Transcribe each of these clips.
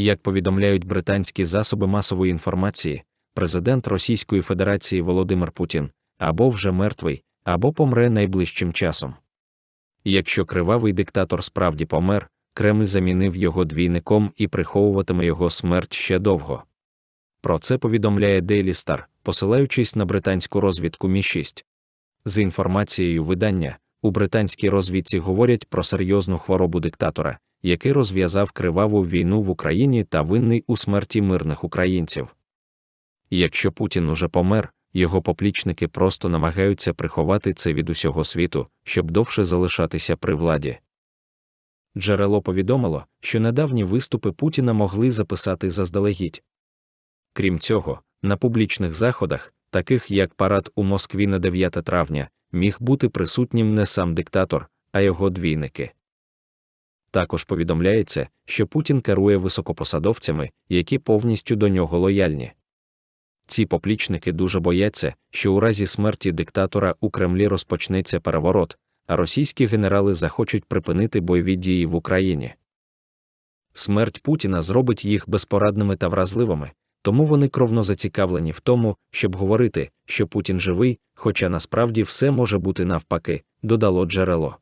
Як повідомляють британські засоби масової інформації, президент Російської Федерації Володимир Путін або вже мертвий, або помре найближчим часом. Якщо кривавий диктатор справді помер, Кремль замінив його двійником і приховуватиме його смерть ще довго. Про це повідомляє Daily Star, посилаючись на британську розвідку Мі 6 З інформацією видання, у британській розвідці говорять про серйозну хворобу диктатора, який розв'язав криваву війну в Україні та винний у смерті мирних українців. Якщо Путін уже помер, його поплічники просто намагаються приховати це від усього світу, щоб довше залишатися при владі. Джерело повідомило, що недавні виступи Путіна могли записати заздалегідь. Крім цього, на публічних заходах, таких як парад у Москві на 9 травня, міг бути присутнім не сам диктатор, а його двійники. Також повідомляється, що Путін керує високопосадовцями, які повністю до нього лояльні. Ці поплічники дуже бояться, що у разі смерті диктатора у Кремлі розпочнеться переворот, а російські генерали захочуть припинити бойові дії в Україні. Смерть Путіна зробить їх безпорадними та вразливими, тому вони кровно зацікавлені в тому, щоб говорити, що Путін живий, хоча насправді все може бути навпаки, додало джерело.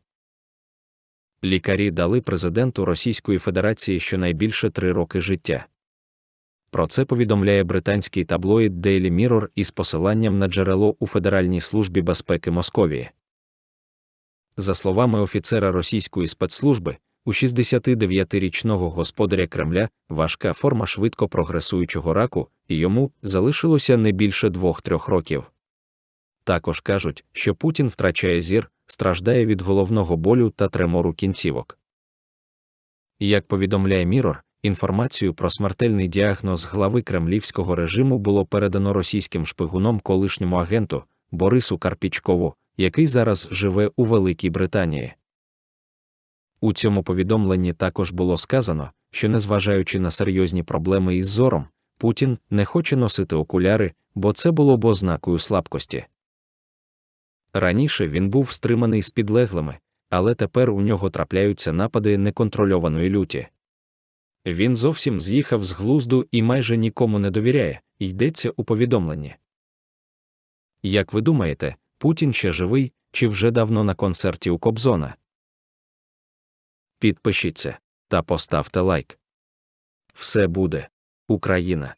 Лікарі дали президенту Російської Федерації щонайбільше три роки життя. Про це повідомляє британський таблоїд Daily Mirror із посиланням на джерело у Федеральній службі безпеки Московії. За словами офіцера російської спецслужби, у 69-річного господаря Кремля важка форма швидко прогресуючого раку, і йому залишилося не більше двох-трьох років. Також кажуть, що Путін втрачає зір, страждає від головного болю та тремору кінцівок. Як повідомляє Мірор, інформацію про смертельний діагноз глави кремлівського режиму було передано російським шпигуном колишньому агенту Борису Карпічкову, який зараз живе у Великій Британії. У цьому повідомленні також було сказано, що, незважаючи на серйозні проблеми із зором, Путін не хоче носити окуляри, бо це було б ознакою слабкості. Раніше він був стриманий з підлеглими, але тепер у нього трапляються напади неконтрольованої люті. Він зовсім з'їхав з глузду і майже нікому не довіряє, йдеться у повідомленні. Як ви думаєте, Путін ще живий чи вже давно на концерті у Кобзона? Підпишіться та поставте лайк. Все буде Україна!